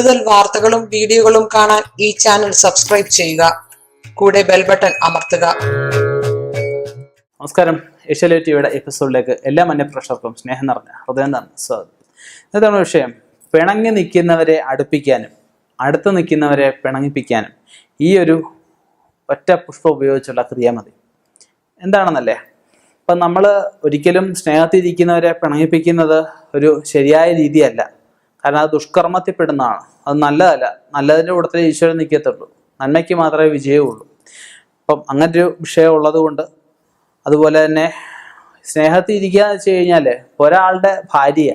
കൂടുതൽ വാർത്തകളും വീഡിയോകളും കാണാൻ ഈ ചാനൽ സബ്സ്ക്രൈബ് ചെയ്യുക. കൂടെ ബെൽ ബട്ടൺ അമർത്തുക. നമസ്കാരം. ഏഷ്യാലേ ടിവിയുടെ എപ്പിസോഡിലേക്ക് എല്ലാ മന്യപ്രേക്ഷകർക്കും സ്നേഹം നിറഞ്ഞ ഹൃദയം നിറഞ്ഞ സ്വാഗതം. നമ്മുടെ വിഷയം. പിണങ്ങി നിൽക്കുന്നവരെ അടുപ്പിക്കാനും അടുത്ത് നിൽക്കുന്നവരെ പിണങ്ങിപ്പിക്കാനും ഈ ഒരു ഒറ്റ പുഷ്പം ഉപയോഗിച്ചുള്ള ക്രിയ മതി. എന്താണെന്നല്ലേ? അപ്പം നമ്മൾ ഒരിക്കലും സ്നേഹത്തിരിക്കുന്നവരെ പിണങ്ങിപ്പിക്കുന്നത് ഒരു ശരിയായ രീതിയല്ല. കാരണം അത് ദുഷ്കർമ്മത്തിൽപ്പെടുന്നതാണ്. അത് നല്ലതല്ല. നല്ലതിന്റെ കൂട്ടത്തിൽ ഈശ്വരൻ നിൽക്കത്തുള്ളൂ. നന്മയ്ക്ക് മാത്രമേ വിജയമുള്ളൂ അപ്പം അങ്ങനെ ഒരു വിഷയം ഉള്ളതുകൊണ്ട് അതുപോലെ തന്നെ സ്നേഹത്തിൽ ഇരിക്കുക എന്ന് വെച്ച് കഴിഞ്ഞാൽ ഒരാളുടെ ഭാര്യ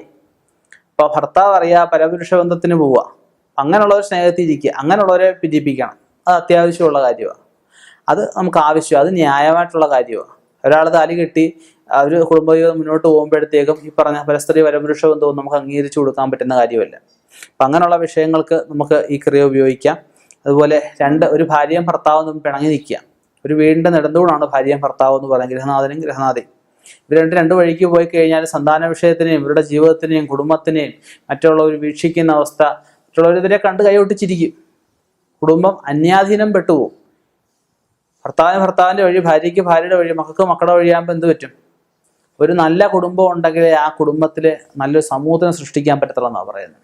ഇപ്പോൾ ഭർത്താവ് അറിയാ പരപുരുഷ ബന്ധത്തിന് പോവുക. അങ്ങനെയുള്ളവർ സ്നേഹത്തിൽ ഇരിക്കുക. അങ്ങനെയുള്ളവരെ പിരിപ്പിക്കണം അത് അത്യാവശ്യമുള്ള കാര്യമാണ്. അത് നമുക്ക് ആവശ്യമാണ്. അത് ന്യായമായിട്ടുള്ള കാര്യമാണ്. ഒരാൾ താലി കെട്ടി അവർ കുടുംബജീവിതം മുന്നോട്ട് പോകുമ്പോഴത്തേക്കും ഈ പറഞ്ഞ പരസ്ത്രീ പരപുരുഷ ബന്ധവും നമുക്ക് അംഗീകരിച്ചു കൊടുക്കാൻ പറ്റുന്ന കാര്യമല്ല. അപ്പം അങ്ങനെയുള്ള വിഷയങ്ങൾക്ക് നമുക്ക് ഈ ക്രിയ ഉപയോഗിക്കാം. അതുപോലെ രണ്ട് ഒരു ഭാര്യയും ഭർത്താവും തമ്മിൽ പിണങ്ങി നിൽക്കുക. ഒരു വീടിന്റെ നെടുന്തൂണാണ് ഭാര്യയും ഭർത്താവും എന്ന് പറയുന്നത് ഗൃഹനാഥനും ഗൃഹനാഥയും. ഇവർ രണ്ട് രണ്ട് വഴിക്ക് പോയി കഴിഞ്ഞാൽ സന്താന വിഷയത്തിനെയും ഇവരുടെ ജീവിതത്തിനെയും കുടുംബത്തിനെയും മറ്റുള്ളവർ വീക്ഷിക്കുന്ന അവസ്ഥ മറ്റുള്ളവർ ഇവരെ കണ്ട് കൈയൊട്ടിച്ചിരിക്കും. കുടുംബം അന്യാധീനം പെട്ടുപോകും. ഭർത്താവിന് ഭർത്താവിന്റെ വഴി ഭാര്യയ്ക്ക് ഭാര്യയുടെ വഴി മക്കൾക്ക് മക്കളുടെ വഴിയാകുമ്പോൾ എന്ത് പറ്റും? ഒരു നല്ല കുടുംബം ഉണ്ടെങ്കിൽ ആ കുടുംബത്തിൽ നല്ലൊരു സമൂഹത്തിനെ സൃഷ്ടിക്കാൻ പറ്റത്തുള്ളൂ എന്നാണ് പറയുന്നത്.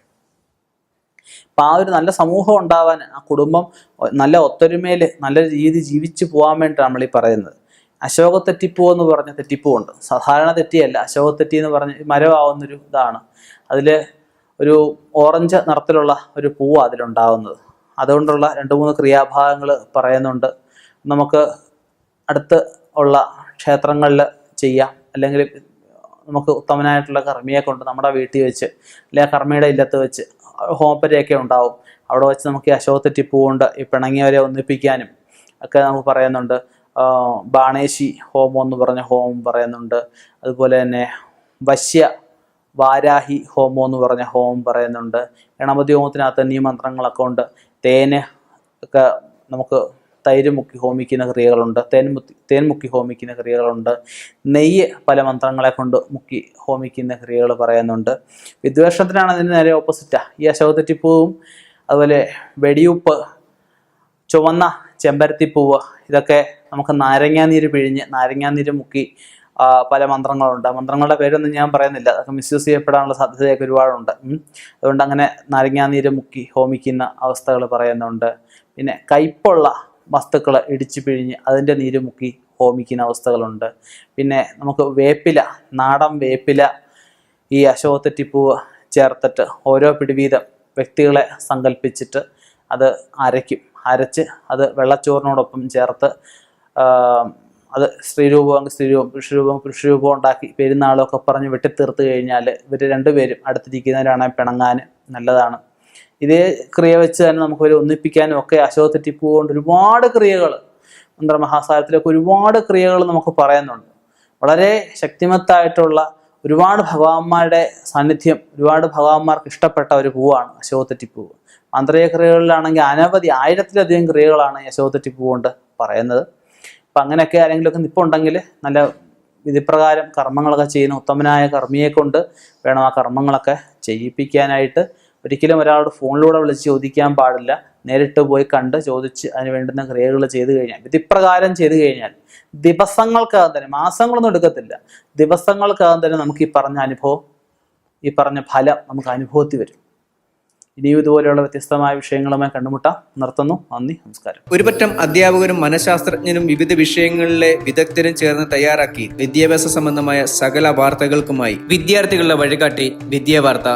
അപ്പൊ ആ ഒരു നല്ല സമൂഹം ഉണ്ടാവാൻ ആ കുടുംബം നല്ല ഒത്തൊരുമയിൽ നല്ല രീതി ജീവിച്ചു പോകാൻ വേണ്ടിയിട്ടാണ് നമ്മൾ ഈ പറയുന്നത്. അശോക തെറ്റിപ്പൂ എന്ന് പറഞ്ഞ തെറ്റിപ്പൂവുണ്ട്. സാധാരണ തെറ്റിയല്ല. അശോക തെറ്റി എന്ന് പറഞ്ഞ മരമാവുന്നൊരു ഇതാണ്. അതിൽ ഒരു ഓറഞ്ച് നിറത്തിലുള്ള ഒരു പൂവ് അതിലുണ്ടാവുന്നത്. അതുകൊണ്ടുള്ള രണ്ട് മൂന്ന് ക്രിയാഭാഗങ്ങൾ പറയുന്നുണ്ട്. നമുക്ക് അടുത്ത് ഉള്ള ക്ഷേത്രങ്ങളിൽ ചെയ്യാം. അല്ലെങ്കിൽ നമുക്ക് ഉത്തമനായിട്ടുള്ള കർമ്മിയെ കൊണ്ട് നമ്മുടെ വീട്ടിൽ വെച്ച് അല്ലെങ്കിൽ കർമ്മിയുടെ ഇല്ലത്ത് വെച്ച് ഹോമപ്പരയൊക്കെ ഉണ്ടാവും. അവിടെ വെച്ച് നമുക്ക് ഈ അശോകത്തെ ടിപ്പ് കൊണ്ട് ഈ പിണങ്ങിയവരെ ഒന്നിപ്പിക്കാനും ഒക്കെ നമുക്ക് പറയുന്നുണ്ട്. ബാണേശി ഹോമം എന്ന് പറഞ്ഞ ഹോമം പറയുന്നുണ്ട്. അതുപോലെ തന്നെ വശ്യ വാരാഹി ഹോമം എന്ന് പറഞ്ഞ ഹോമം പറയുന്നുണ്ട്. ഗണപതി ഹോമത്തിനകത്ത് നീ മന്ത്രങ്ങളൊക്കെ ഉണ്ട്. തേന് ഒക്കെ നമുക്ക് തൈര് മുക്കി ഹോമിക്കുന്ന ക്രിയകളുണ്ട് തേൻ മുത്തി തേൻ മുക്കി ഹോമിക്കുന്ന ക്രിയകളുണ്ട് നെയ്യ് പല മന്ത്രങ്ങളെ കൊണ്ട് മുക്കി ഹോമിക്കുന്ന ക്രിയകൾ പറയുന്നുണ്ട്. വിദ്വേഷത്തിനാണ് അതിന് നേരെ ഓപ്പോസിറ്റാണ് ഈ അശോകത്തെറ്റിപ്പൂവും അതുപോലെ വെടിയുപ്പ് ചുവന്ന ചെമ്പരത്തിപ്പൂവ് ഇതൊക്കെ നമുക്ക് നാരങ്ങാനീര് പിഴിഞ്ഞ് നാരങ്ങാനീര് മുക്കി പല മന്ത്രങ്ങളുണ്ട്. മന്ത്രങ്ങളുടെ പേരൊന്നും ഞാൻ പറയുന്നില്ല. അതൊക്കെ മിസ്യൂസ് ചെയ്യപ്പെടാനുള്ള സാധ്യതയൊക്കെ ഒരുപാടുണ്ട്. അതുകൊണ്ട് അങ്ങനെ നാരങ്ങാനീര് മുക്കി ഹോമിക്കുന്ന അവസ്ഥകൾ പറയുന്നുണ്ട്. പിന്നെ കയ്പുള്ള വസ്തുക്കൾ ഇടിച്ചു പിഴിഞ്ഞ് അതിന്റെ നീര് മുക്കി ഹോമിക്കുന്ന അവസ്ഥകളുണ്ട്. പിന്നെ നമുക്ക് വേപ്പില നാടൻ വേപ്പില ഈ അശോകത്തെറ്റിപ്പൂവ് ചേർത്തിട്ട് ഓരോ പിടിവീതം വ്യക്തികളെ സങ്കല്പിച്ചിട്ട് അത് അരയ്ക്കും. അരച്ച് അത് വെള്ളച്ചോറിനോടൊപ്പം ചേർത്ത് അത് സ്ത്രീരൂപം സ്ത്രീരൂപം പുരുഷരൂപം പുരുഷരൂപം ഉണ്ടാക്കി പെരുന്നാളൊക്കെ പറഞ്ഞ് വെട്ടിത്തീർത്ത് കഴിഞ്ഞാൽ ഇവർ രണ്ടുപേരും അടുത്തിരിക്കുന്നവരാണെങ്കിൽ പിണങ്ങാൻ നല്ലതാണ്. ഇതേ ക്രിയ വെച്ച് തന്നെ നമുക്ക് ഒരു ഒന്നിപ്പിക്കാനും ഒക്കെ അശോകത്തെറ്റിപ്പൂ കൊണ്ട് ഒരുപാട് ക്രിയകൾ മന്ത്രമഹാസാരത്തിലൊക്കെ ഒരുപാട് ക്രിയകൾ നമുക്ക് പറയുന്നുണ്ട് വളരെ ശക്തിമത്തായിട്ടുള്ള ഒരുപാട് ഭഗവാന്മാരുടെ സാന്നിധ്യം ഒരുപാട് ഭഗവാന്മാർക്ക് ഇഷ്ടപ്പെട്ട ഒരു പൂവാണ് അശോകത്തെറ്റിപ്പൂവ് മന്ത്രീയ ക്രിയകളിലാണെങ്കിൽ അനവധി ആയിരത്തിലധികം ക്രിയകളാണ് ഈ അശോകത്തെറ്റിപ്പൂ കൊണ്ട് പറയുന്നത്. അപ്പം അങ്ങനെയൊക്കെ ആരെങ്കിലുമൊക്കെ നിപ്പുണ്ടെങ്കിൽ നല്ല വിധിപ്രകാരം കർമ്മങ്ങളൊക്കെ ചെയ്യുന്ന ഉത്തമനായ കർമ്മിയെ കൊണ്ട് വേണം ആ കർമ്മങ്ങളൊക്കെ ചെയ്യിപ്പിക്കാനായിട്ട്. ഒരിക്കലും ഒരാളോട് ഫോണിലൂടെ വിളിച്ച് ചോദിക്കാൻ പാടില്ല. നേരിട്ട് പോയി കണ്ട് ചോദിച്ച് അതിന് വേണ്ടുന്ന ക്രിയകൾ ചെയ്തു കഴിഞ്ഞാൽ വിധിപ്രകാരം ചെയ്തു കഴിഞ്ഞാൽ ദിവസങ്ങൾക്കകം തന്നെ മാസങ്ങളൊന്നും എടുക്കത്തില്ല. ദിവസങ്ങൾക്കകം തന്നെ നമുക്ക് ഈ പറഞ്ഞ അനുഭവം ഈ പറഞ്ഞ ഫലം നമുക്ക് അനുഭവത്തിൽ വരും. ഇനിയും ഇതുപോലെയുള്ള വ്യത്യസ്തമായ വിഷയങ്ങളുമായി കണ്ടുമുട്ട. നിർത്തുന്നു. നന്ദി. നമസ്കാരം. ഒരുപറ്റം അധ്യാപകരും മനഃശാസ്ത്രജ്ഞനും വിവിധ വിഷയങ്ങളിലെ വിദഗ്ധരും ചേർന്ന് തയ്യാറാക്കി വിദ്യാഭ്യാസ സംബന്ധമായ സകല വാർത്തകൾക്കുമായി വിദ്യാർത്ഥികളുടെ വഴികാട്ടി വിദ്യാവാർത്ത